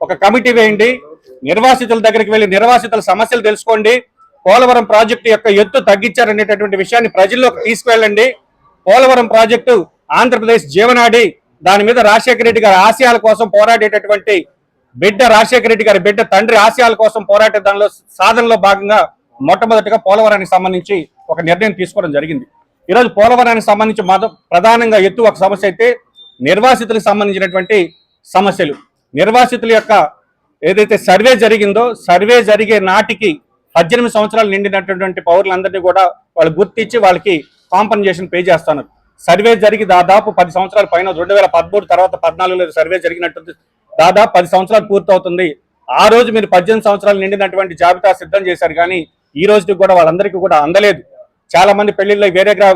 ఒక కమిటీ వేయండి నిర్వాసితుల దగ్గరికి వెళ్ళి నిర్వాసితుల సమస్యలు తెలుసుకోండి పోలవరం ప్రాజెక్టు యొక్క ఎత్తు తగ్గించారనేటటువంటి విషయాన్ని ప్రజల్లోకి తీసుకువెళ్ళండి. పోలవరం ప్రాజెక్టు ఆంధ్రప్రదేశ్ జీవనాడి దాని మీద రాజశేఖర రెడ్డి గారి ఆశయాల కోసం పోరాడేటటువంటి బిడ్డ రాజశేఖర రెడ్డి గారి బిడ్డ తండ్రి ఆశయాల కోసం పోరాటే దానిలో సాధనలో భాగంగా మొట్టమొదటిగా పోలవరానికి సంబంధించి ఒక నిర్ణయం తీసుకోవడం జరిగింది. ఈరోజు పోలవరానికి సంబంధించి ప్రధానంగా ఎత్తు ఒక సమస్య అయితే నిర్వాసితులకు సంబంధించినటువంటి సమస్యలు. నిర్వాసితుల యొక్క ఏదైతే సర్వే జరిగిందో సర్వే జరిగే నాటికి పద్దెనిమిది సంవత్సరాలు నిండినటువంటి పౌరులందరినీ కూడా వాళ్ళు గుర్తించి వాళ్ళకి కాంపన్సేషన్ పే చేస్తున్నారు. సర్వే జరిగి దాదాపు పది సంవత్సరాల పైన రెండు వేల పదమూడు తర్వాత పద్నాలుగులో సర్వే జరిగినట్టు దాదాపు పది సంవత్సరాలు పూర్తవుతుంది. ఆ రోజు మీరు పద్దెనిమిది సంవత్సరాలు నిండినటువంటి జాబితా సిద్ధం చేశారు కానీ ఈ రోజుకి కూడా వాళ్ళందరికీ కూడా అందలేదు. చాలా మంది పెళ్ళిళ్ళు వేరే గ్రా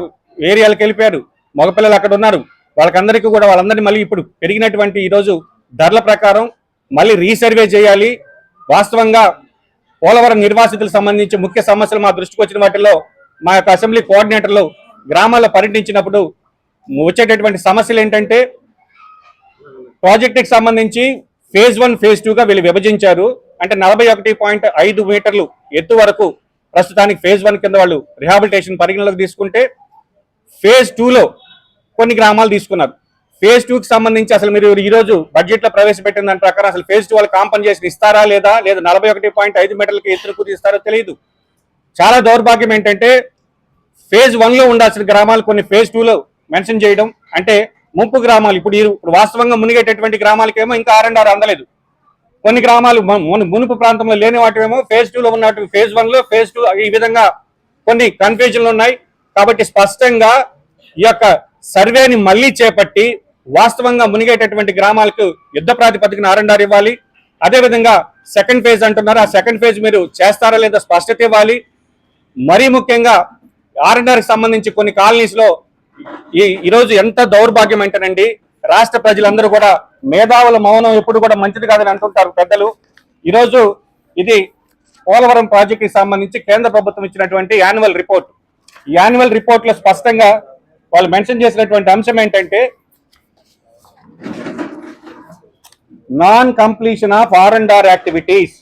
ఏరియాలకు వెళ్ళిపోయారు. మగపిల్లలు అక్కడ ఉన్నారు. వాళ్ళకందరికీ కూడా వాళ్ళందరినీ మళ్ళీ ఇప్పుడు పెరిగినటువంటి ఈ రోజు ధరల ప్రకారం మళ్ళీ రీసర్వే చేయాలి. వాస్తవంగా పోలవరం నిర్వాసితులకు సంబంధించి ముఖ్య సమస్యలు మా దృష్టికి వచ్చిన వాటిల్లో మా యొక్క అసెంబ్లీ కోఆర్డినేటర్లు గ్రామాల్లో పర్యటించినప్పుడు వచ్చేటటువంటి సమస్యలు ఏంటంటే ప్రాజెక్టుకి సంబంధించి ఫేజ్ వన్ ఫేజ్ టూగా వీళ్ళు విభజించారు. అంటే నలభై ఒకటి పాయింట్ ఐదు మీటర్లు ఎత్తు వరకు ప్రస్తుతానికి ఫేజ్ వన్ కింద వాళ్ళు రిహాబిలిటేషన్ పరిగణలోకి తీసుకుంటే ఫేజ్ టూలో కొన్ని గ్రామాలు తీసుకున్నారు. ఫేజ్ టూకి సంబంధించి అసలు మీరు ఈ రోజు బడ్జెట్లో ప్రవేశపెట్టిన దాని ప్రకారం అసలు ఫేజ్ టూ వాళ్ళు కాంపన్సేషన్ ఇస్తారా లేదా? లేదా నలభై ఒకటి పాయింట్ ఐదు మీటర్లకి ఎత్తులు కూర్చి ఇస్తారో తెలియదు. చాలా దౌర్భాగ్యం ఏంటంటే ఫేజ్ వన్లో ఉండాల్సిన గ్రామాలు కొన్ని ఫేజ్ టూలో మెన్షన్ చేయడం అంటే ముంపు గ్రామాలు ఇప్పుడు ఇప్పుడు వాస్తవంగా మునిగేటటువంటి గ్రామాలకేమో ఇంకా ఆర్ అండ్ ఆర్ అందలేదు. కొన్ని గ్రామాలు మునుపు ప్రాంతంలో లేని వాటివేమో ఫేజ్ టూ లో ఉన్నట్టు ఫేజ్ వన్లో ఫేజ్ టూ ఈ విధంగా కొన్ని కన్ఫ్యూజన్లు ఉన్నాయి. కాబట్టి స్పష్టంగా ఈ యొక్క సర్వేని మళ్ళీ చేపట్టి వాస్తవంగా మునిగేటటువంటి గ్రామాలకు యుద్ధ ప్రాతిపదికన ఆర్ ఇవ్వాలి. అదేవిధంగా సెకండ్ ఫేజ్ అంటున్నారు. ఆ సెకండ్ ఫేజ్ మీరు చేస్తారా లేదా స్పష్టత ఇవ్వాలి. మరీ ముఖ్యంగా ఆర్ఎన్ఆర్ సంబంధించి కొన్ని కాలనీస్లో ఈ ఈరోజు ఎంత దౌర్భాగ్యం అంటేనండి రాష్ట్ర ప్రజలందరూ కూడా మేధావుల మౌనం ఎప్పుడు కూడా మంచిది కాదని అంటుంటారు పెద్దలు. ఈరోజు ఇది పోలవరం ప్రాజెక్టుకి సంబంధించి కేంద్ర ప్రభుత్వం ఇచ్చినటువంటి యాన్యువల్ రిపోర్ట్. ఈ యాన్యువల్ రిపోర్ట్లో స్పష్టంగా వాళ్ళు మెన్షన్ చేసినటువంటి అంశం ఏంటంటే non completion of R and R activities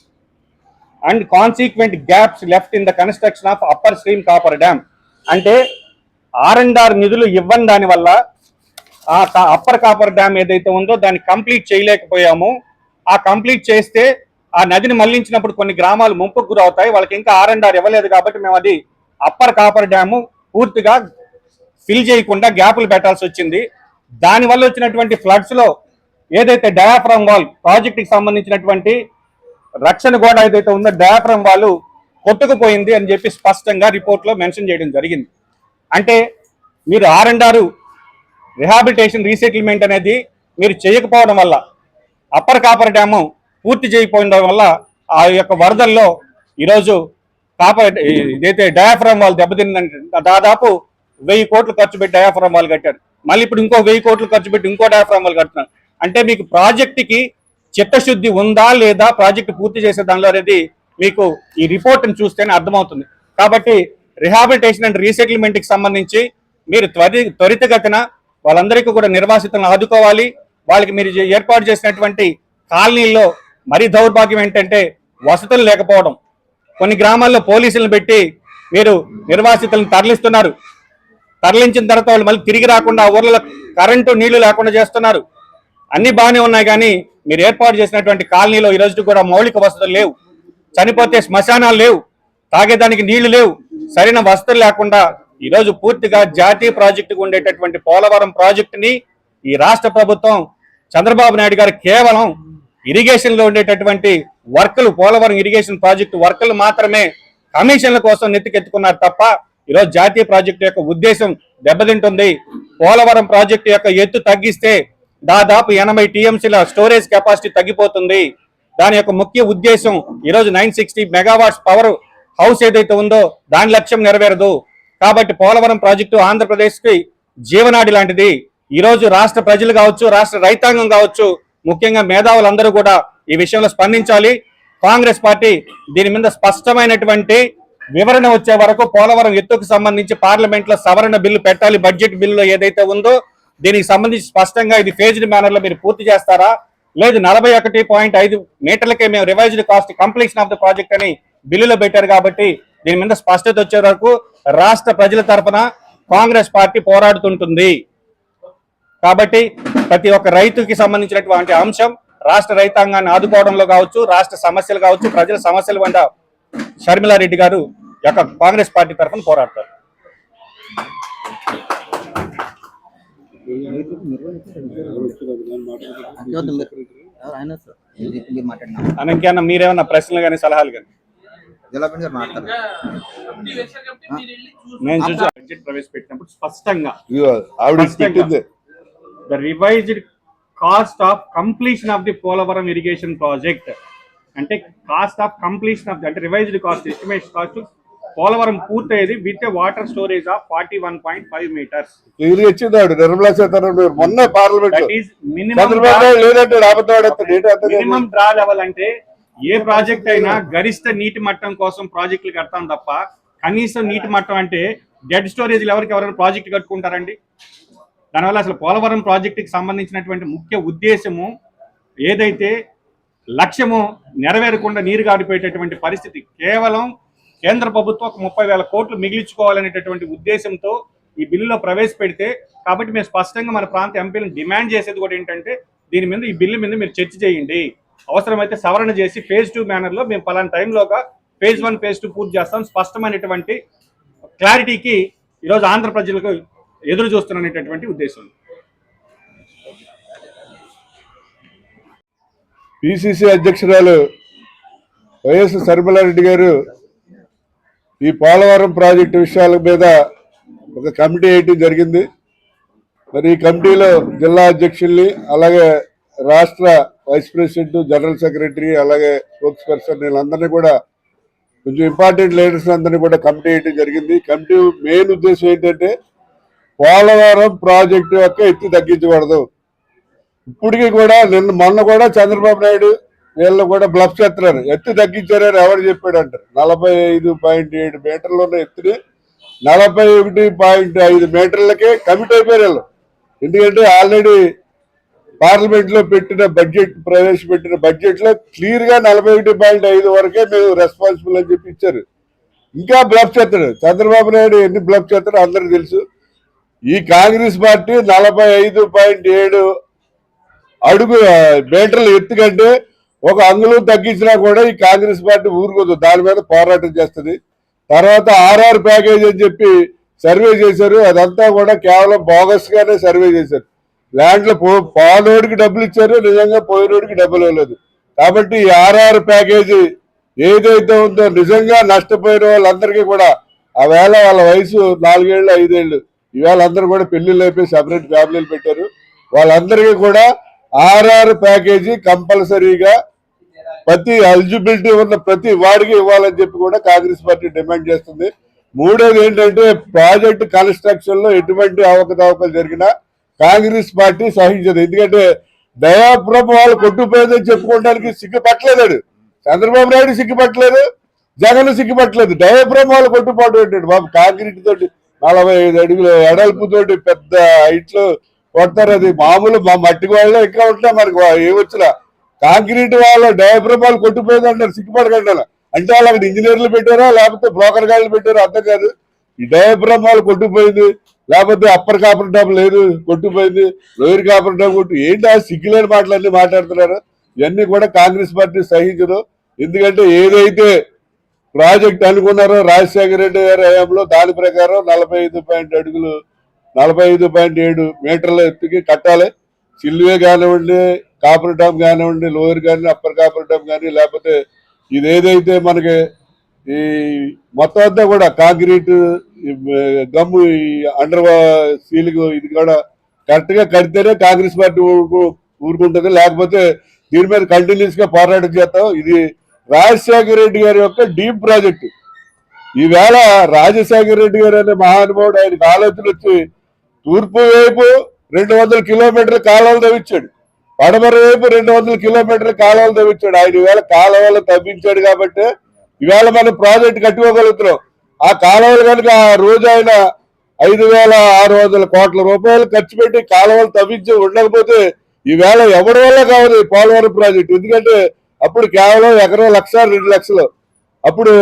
and consequent gaps left in the construction of upper stream coffer dam అంటే ఆర్ అండ్ ఆర్ నిధులు ఇవ్వని దాని వల్ల ఆ అప్పర్ కాపర్ డ్యామ్ ఏదైతే ఉందో దాన్ని కంప్లీట్ చేయలేకపోయాము. ఆ కంప్లీట్ చేస్తే ఆ నదిని మళ్ళించినప్పుడు కొన్ని గ్రామాలు ముంపుకు గురవుతాయి. వాళ్ళకి ఇంకా ఆర్ అండ్ ఆర్ ఇవ్వలేదు కాబట్టి మేము అది అప్పర్ కాపర్ డ్యాము పూర్తిగా ఫిల్ చేయకుండా గ్యాపులు పెట్టాల్సి వచ్చింది. దానివల్ల వచ్చినటువంటి ఫ్లడ్స్లో ఏదైతే డయాఫ్రమ్ వాల్ ప్రాజెక్ట్కి సంబంధించినటువంటి రక్షణ గోడ ఏదైతే ఉందో డయాఫ్రమ్ వాల్ కొట్టుకుపోయింది అని చెప్పి స్పష్టంగా రిపోర్ట్లో మెన్షన్ చేయడం జరిగింది. అంటే మీరు R and R rehabilitation resettlement అనేది మీరు చేయకపోవడం వల్ల అప్పర్ కాపర్ డ్యాము పూర్తి చేయకపోవడం వల్ల ఆ యొక్క వరదల్లో ఈరోజు కాపర్ ఇదైతే డయాఫ్రమ్ వాల్ దెబ్బతిందంటే దాదాపు వెయ్యి కోట్లు ఖర్చు పెట్టి డయాఫ్రమ్ వాల్ కట్టారు. మళ్ళీ ఇప్పుడు ఇంకో వెయ్యి కోట్లు ఖర్చు పెట్టి ఇంకో డయాఫ్రమ్ వాల్ కడుతున్నారు. అంటే మీకు ప్రాజెక్టుకి చిత్తశుద్ధి ఉందా లేదా ప్రాజెక్టు పూర్తి చేసే దానిలో అనేది మీకు ఈ రిపోర్ట్ని చూస్తేనే అర్థమవుతుంది. కాబట్టి రిహాబిలిటేషన్ అండ్ రీసెటిల్మెంట్కి సంబంధించి మీరు త్వరి త్వరితగతిన వాళ్ళందరికీ కూడా నిర్వాసితులను ఆదుకోవాలి. వాళ్ళకి మీరు ఏర్పాటు చేసినటువంటి కాలనీల్లో మరీ దౌర్భాగ్యం ఏంటంటే వసతులు లేకపోవడం. కొన్ని గ్రామాల్లో పోలీసులను పెట్టి మీరు నిర్వాసితులను తరలిస్తున్నారు. తరలించిన తర్వాత వాళ్ళు మళ్ళీ తిరిగి రాకుండా ఊర్లలో కరెంటు నీళ్ళు లేకుండా చేస్తున్నారు. అన్ని బాగానే ఉన్నాయి కానీ మీరు ఏర్పాటు చేసినటువంటి కాలనీలో ఈ రోజు కూడా మౌలిక వసతులు లేవు. చనిపోతే శ్మశానాలు లేవు. తాగేదానికి నీళ్ళు లేవు. సరైన వసతులు లేకుండా ఈరోజు పూర్తిగా జాతీయ ప్రాజెక్టుకు ఉండేటటువంటి పోలవరం ప్రాజెక్టుని ఈ రాష్ట్ర ప్రభుత్వం చంద్రబాబు నాయుడు గారు కేవలం ఇరిగేషన్లో ఉండేటటువంటి వర్కులు పోలవరం ఇరిగేషన్ ప్రాజెక్టు వర్కులు మాత్రమే కమిషన్ల కోసం నెత్తికెత్తుకున్నారు తప్ప ఈరోజు జాతీయ ప్రాజెక్టు యొక్క ఉద్దేశం దెబ్బతింటుంది. పోలవరం ప్రాజెక్టు యొక్క ఎత్తు తగ్గిస్తే దాదాపు ఎనభై టీఎంసీల స్టోరేజ్ కెపాసిటీ తగ్గిపోతుంది. దాని యొక్క ముఖ్య ఉద్దేశం ఈరోజు nine sixty megawatts power house ఏదైతే ఉందో దాని లక్ష్యం నెరవేరదు. కాబట్టి పోలవరం ప్రాజెక్టు ఆంధ్రప్రదేశ్కి జీవనాడి లాంటిది. ఈ రోజు రాష్ట్ర ప్రజలు కావచ్చు రాష్ట్ర రైతాంగం కావచ్చు ముఖ్యంగా మేధావులందరూ కూడా ఈ విషయంలో స్పందించాలి. కాంగ్రెస్ పార్టీ దీని మీద స్పష్టమైనటువంటి వివరణ వచ్చే వరకు పోలవరం ఎత్తుకు సంబంధించి పార్లమెంట్లో సవరణ బిల్లు పెట్టాలి. బడ్జెట్ బిల్లులో ఏదైతే ఉందో దీనికి సంబంధించి స్పష్టంగా ఇది ఫేజ్డ్ మేనర్లో మీరు పూర్తి చేస్తారా? లేదు నలభై ఒకటి పాయింట్ ఐదు మీటర్లకే మేము revised cost completion of the project అని బిల్లులో పెట్టారు కాబట్టి దీని మీద స్పష్టత వచ్చే వరకు రాష్ట్ర ప్రజల తరఫున కాంగ్రెస్ పార్టీ పోరాడుతుంటుంది. కాబట్టి ప్రతి ఒక్క రైతుకి సంబంధించినటువంటి అంశం రాష్ట్ర రైతాంగాన్ని ఆదుకోవడంలో కావచ్చు రాష్ట్ర సమస్యలు కావచ్చు ప్రజల సమస్యలు వంట షర్మిలారెడ్డి గారు యొక్క కాంగ్రెస్ పార్టీ తరఫున పోరాడతారు. ఇంకేమన్నా మీరేమన్నా ప్రశ్నలు కానీ సలహాలు కానీ? నేను చూసి బడ్జెట్ ప్రవేశపెట్టినప్పుడు స్పష్టంగా the revised cost of completion of the Polavaram irrigation project అంటే cost of completion of the అంటే revised cost estimate cost Polavaram పూర్తయ్యేది with water storage of forty one point five metres. Clear ఇచ్చింది ఆవిడ నిర్మలా సీతారామన్ మొన్న parliament. Minimum draw level అంటే ఏ project అయినా గరిష్ట నీటి మట్టం కోసం ప్రాజెక్టులు కడతాం తప్ప కనీసం నీటి మట్టం అంటే డెడ్ స్టోరేజ్ ఎవరికి ఎవరైనా ప్రాజెక్ట్ కట్టుకుంటారండి? దానివల్ల అసలు పోలవరం ప్రాజెక్టుకి సంబంధించినటువంటి ముఖ్య ఉద్దేశము ఏదైతే లక్ష్యము నెరవేరకుండా నీరు గారిపోయేటటువంటి పరిస్థితి కేవలం కేంద్ర ప్రభుత్వం ఒక ముప్పై వేల కోట్లు మిగిలించుకోవాలనేటటువంటి ఉద్దేశంతో ఈ బిల్లులో ప్రవేశపెడితే కాబట్టి మేము స్పష్టంగా మన ప్రాంత ఎంపీలను డిమాండ్ చేసేది కూడా ఏంటంటే దీని మీద ఈ బిల్లు మీద మీరు చర్చ చేయండి. అవసరమైతే సవరణ చేసి ఫేజ్ టూ మేనర్లో మేము పలానా టైంలోగా ఫేజ్ వన్ ఫేజ్ టూ పూర్తి చేస్తాం. స్పష్టమైనటువంటి క్లారిటీకి ఈరోజు ఆంధ్ర ప్రజలకు ఎదురు చూస్తున్నటువంటి ఉద్దేశం. పిసిసి అధ్యక్షురాలు వైఎస్ సర్మలారెడ్డి గారు ఈ పోలవరం ప్రాజెక్టు విషయాల మీద ఒక కమిటీ వేయటం జరిగింది. మరి ఈ కమిటీలో జిల్లా అధ్యక్షుల్ని అలాగే రాష్ట్ర వైస్ ప్రెసిడెంట్ జనరల్ సెక్రటరీ అలాగే స్పోక్స్ పర్సన్ వీళ్ళందరినీ కూడా కొంచెం ఇంపార్టెంట్ లీడర్స్ అందరినీ కూడా కమిటీ వేయటం జరిగింది. కమిటీ మెయిన్ ఉద్దేశం ఏంటంటే పోలవరం ప్రాజెక్టు యొక్క ఎత్తి తగ్గించకూడదు. ఇప్పటికీ కూడా నిన్న మొన్న కూడా చంద్రబాబు నాయుడు వీళ్ళు కూడా బ్లఫ్ చేస్తున్నారు. ఎత్తు తగ్గించారని ఎవరు చెప్పాడు అంటారు నలభై ఐదు పాయింట్ ఏడు మీటర్లు ఉన్న ఎత్తుని నలభై ఒకటి పాయింట్ ఐదు మీటర్లకే కమిట్ అయిపోయారు వీళ్ళు. ఎందుకంటే ఆల్రెడీ పార్లమెంట్లో పెట్టిన బడ్జెట్ ప్రవేశపెట్టిన బడ్జెట్లో క్లియర్గా నలభై ఒకటి పాయింట్ ఐదు వరకే మేము రెస్పాన్సిబుల్ అని చెప్పి ఇచ్చారు. ఇంకా బ్లఫ్ చేస్తాడు చంద్రబాబు నాయుడు ఎన్ని బ్లఫ్ చేస్తాడో అందరికి తెలుసు. ఈ కాంగ్రెస్ పార్టీ నలభై ఐదు పాయింట్ ఏడు అడుగు మీటర్లు మీటర్ల ఎత్తు కంటే ఒక అంగుళం తగ్గించినా కూడా ఈ కాంగ్రెస్ పార్టీ ఊరుకోదు. దాని మీద పోరాటం చేస్తుంది. తర్వాత ఆర్ఆర్ ప్యాకేజ్ అని చెప్పి సర్వే చేశారు. అదంతా కూడా కేవలం బోగస్ గానే సర్వే చేశారు. ల్యాండ్లో పో పోనోడికి డబ్బులు ఇచ్చారు. నిజంగా పోయినోడికి డబ్బులు ఇవ్వలేదు. కాబట్టి ఈ ఆర్ఆర్ ప్యాకేజీ ఏదైతే ఉందో నిజంగా నష్టపోయిన వాళ్ళందరికీ కూడా ఆ వేళ వాళ్ళ వయసు నాలుగేళ్ళు ఐదేళ్ళు ఈవేళ అందరూ కూడా పెళ్ళిళ్ళు అయిపోయి సపరేట్ ఫ్యామిలీలు పెట్టారు. వాళ్ళందరికీ కూడా ఆర్ఆర్ ప్యాకేజీ కంపల్సరీగా ప్రతి ఎలిజిబిలిటీ ఉన్న ప్రతి వాడికి ఇవ్వాలని చెప్పి కూడా కాంగ్రెస్ పార్టీ డిమాండ్ చేస్తుంది. మూడోది ఏంటంటే ప్రాజెక్ట్ కన్స్ట్రక్షన్లో ఎటువంటి అవకతవకలు జరిగినా కాంగ్రెస్ పార్టీ సహించదు. ఎందుకంటే దయాప్రభు వాళ్ళు కొట్టుపోయేదని చెప్పుకోవడానికి సిగ్గుపట్టలేదాడు. చంద్రబాబు నాయుడు సిగ్గుపట్టలేదు జగన్ సిగ్గుపట్టలేదు. దయాపురం వాళ్ళు కొట్టుపాటు ఏంటంటే బాబు కాంక్రీట్ తోటి నలభై ఐదు అడుగుల ఎడల్పు తోటి పెద్ద హైట్ కొడతారు. అది మామూలు మా మట్టి వాళ్ళే ఇంకా ఉంటాం మనకు ఏమొచ్చినా కాంక్రీట్ వాళ్ళ డయాప్రమాలు కొట్టుపోయింది కొట్టిపోయింది అంటారు సిగ్గుపడకండి అలా. అంటే వాళ్ళు అక్కడ ఇంజనీర్లు పెట్టారా లేకపోతే బ్రోకర్ గాళ్ళు పెట్టారా అర్థం కాదు. ఈ డయాప్రమాలు వాళ్ళు కొట్టుపోయింది లేకపోతే అప్పర్ కాపర్ డామ్ లేదు కొట్టుపోయింది లోయర్ కాపర్ డామ్ కొట్టు ఏంటి ఆ సిగ్గులేని మాటలన్నీ మాట్లాడుతున్నారు? ఇవన్నీ కూడా కాంగ్రెస్ పార్టీ సహించదు. ఎందుకంటే ఏదైతే ప్రాజెక్ట్ అనుకున్నారో రాజశేఖర రెడ్డి గారి హయాంలో దాని ప్రకారం నలభై ఐదు పాయింట్ అడుగులు నలభై ఐదు పాయింట్ ఏడు మీటర్ల ఎత్తుకి కట్టాలి. సిల్వే కానివ్వండి కాపర్ డామ్ కానివ్వండి లోయర్ కానీ అప్పర్ కాపర్ డామ్ కానీ లేకపోతే ఇది ఏదైతే మనకి ఈ మొత్తం అంతా కూడా కాంక్రీట్ గమ్ము ఈ అండర్ సీలింగ్ ఇది కూడా కరెక్ట్గా కడితేనే కాంగ్రెస్ పార్టీ ఊరుకుంటుంది. లేకపోతే దీని మీద కంటిన్యూస్గా పోరాటం చేస్తాం. ఇది రాజశేఖర రెడ్డి గారి యొక్క డీప్ ప్రాజెక్ట్. ఈవేళ రాజశేఖర రెడ్డి గారు అనే మహానుభావుడు ఆయనకు ఆలోచన వచ్చి తూర్పు వైపు రెండు వందల కిలోమీటర్ల కాలువలు తవ్వించాడు. పడమర వైపు రెండు వందల కిలోమీటర్ల కాలువలు తవ్వించాడు. ఆయన ఈవేళ కాలువలు తవ్వించాడు కాబట్టి ఈవేళ మనం ప్రాజెక్ట్ కట్టుకోగలుగుతున్నాం. ఆ కాలువలు కనుక ఆ రోజు ఆయన ఐదు వేల ఆరు వందల కోట్ల రూపాయలు ఖర్చు పెట్టి కాలువలు తవ్వించి ఉండకపోతే ఈవేళ ఎవరి వల్ల కావాలి పోలవరం ప్రాజెక్ట్? ఎందుకంటే అప్పుడు కేవలం ఎకరం లక్ష రెండు లక్షలు. అప్పుడు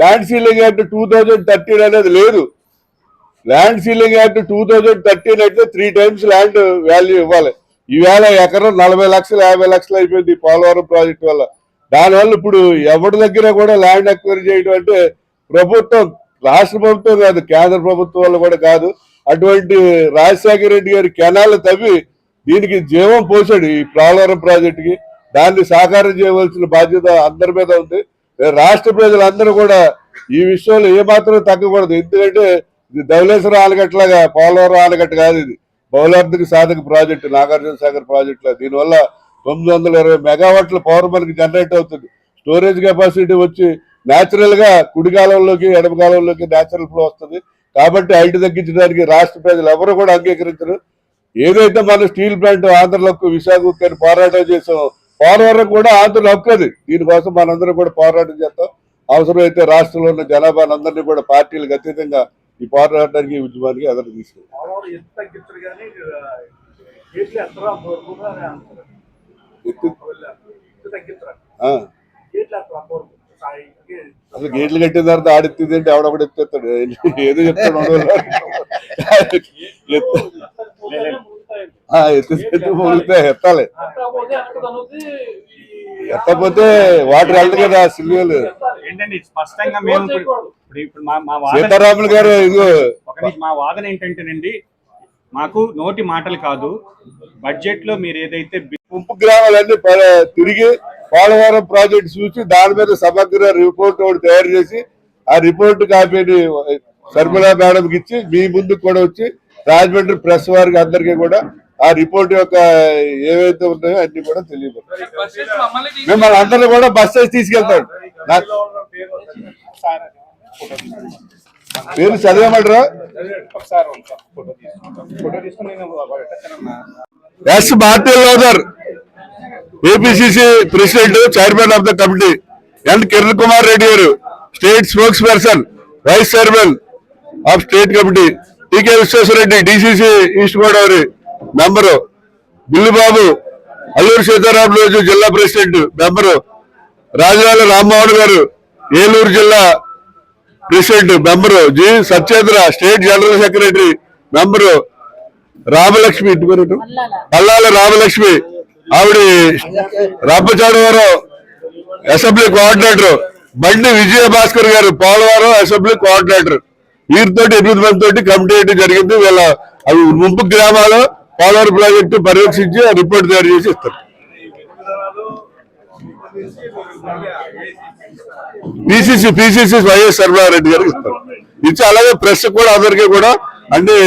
land ceiling act two thousand thirteen అనేది లేదు. Land ceiling act two thousand thirteen అయితే త్రీ టైమ్స్ ల్యాండ్ వాల్యూ ఇవ్వాలి. ఈవేళ ఎకరం నలభై లక్షలు యాభై లక్షలు అయిపోయింది పోలవరం ప్రాజెక్ట్ వల్ల. దానివల్ల ఇప్పుడు ఎవరి దగ్గర కూడా ల్యాండ్ ఎక్వైరీ చేయడం అంటే ప్రభుత్వం రాష్ట్ర ప్రభుత్వం కాదు కేంద్ర ప్రభుత్వం వల్ల కూడా కాదు. అటువంటి రాజశేఖర రెడ్డి గారి కెనాల్ తవ్వి దీనికి జీవం పోసాడు ఈ పోలవరం ప్రాజెక్టుకి. దాన్ని సాకారం చేయవలసిన బాధ్యత అందరి మీద ఉంది. రాష్ట్ర ప్రజలందరూ కూడా ఈ విషయంలో ఏమాత్రం తగ్గకూడదు. ఎందుకంటే ఇది ధవలేశ్వరం ఆనకట్టలాగా పోలవరం ఆనకట్ట కాదు ఇది. బౌలార్థిక సాధక ప్రాజెక్టు నాగార్జున సాగర్ ప్రాజెక్టులో. దీనివల్ల తొమ్మిది వందల ఇరవై మెగావాట్ల పవర్ మనకి జనరేట్ అవుతుంది. స్టోరేజ్ కెపాసిటీ వచ్చి న్యాచురల్గా కుడి కాలంలోకి ఎడమ కాలంలోకి న్యాచురల్ ఫ్లో వస్తుంది. కాబట్టి హైట్ తగ్గించడానికి రాష్ట్ర ప్రజలు ఎవరు కూడా అంగీకరించరు. ఏదైతే మన స్టీల్ ప్లాంట్ ఆంధ్రలో విశాఖకు పోరాటం చేసాం పోరాటం కూడా ఆంధ్రలో హక్కు అది దీనికోసం మనందరం కూడా పోరాటం చేస్తాం. అవసరమైతే రాష్ట్రంలో ఉన్న జనాభానందరినీ కూడా పార్టీలకు అతీతంగా ఈ పోరాటానికి ఈ ఉద్యమానికి ఎదురు స్థాయికి అసలు గేట్లు కట్టిన తర్వాత ఆడెత్తింది అంటే ఆవిడొకటి ఎత్తేస్తాడు. ఏదో చెప్తాడు ఉండదు. ఎత్తు- ఆ, ఎత్తితే మొగితే ఎత్తాలి. ఎత్తకపోతే వాటర్ వెళ్ళదు కదా సిల్వేలు ఏంటండి స్పష్టంగా మేము ఇప్పుడు ఇప్పుడు- ఇప్పుడు మా మా వాదన సీతారాములు గారు మా వాదన ఏంటంటేనండి మాకు నోటి మాటలు కాదు బడ్జెట్లో మీరు ఏదైతే ముంపు గ్రామాలన్నీ తిరిగి పోలవరం ప్రాజెక్ట్ చూసి దాని మీద సమగ్ర రిపోర్ట్ ఒకటి తయారు చేసి ఆ రిపోర్ట్ కాపీని శర్మిలా మేడంకి ఇచ్చి మీ ముందుకు కూడా వచ్చి రాజమండ్రి ప్రెస్ వారికి అందరికీ కూడా ఆ రిపోర్ట్ యొక్క ఏవైతే ఉన్నాయో అన్ని కూడా తెలియదు మిమ్మల్ని అందరినీ కూడా బస్ చేసి తీసుకెళ్తాడు పేరు చదివేమంటారా S Martin Luther APCC president chairman of the committee N Kiran Kumar Reddy garu state spokesperson vice chairman of state committee TK Visweswara Reddy DCC east Godavari member Billubabu Alluri Sitaramaraju జిల్లా president member Rajarala Rammohan గారు ఏలూరు జిల్లా president member G. Satyendra state general secretary member Ramalakshmi ఇంటి పేరు అల్లాల రామలక్ష్మి. ఆవిడ రామచాడవరం assembly coordinator. బండి విజయ భాస్కర్ గారు Polavaram assembly coordinator. వీరితో ఎనిమిది మంది కమిటీ వేయడం జరిగింది. వీళ్ళ అవి ముంపు గ్రామాలు పోలవరం ప్రాజెక్టు పర్యవేక్షించి రిపోర్ట్ తయారు చేసి ఇస్తారు. పిసిసి పిసిసి వైఎస్ సర్వారెడ్డి గారికి ఇస్తారు ఇచ్చి అలాగే ప్రెస్ కూడా అందరికీ కూడా అన్ని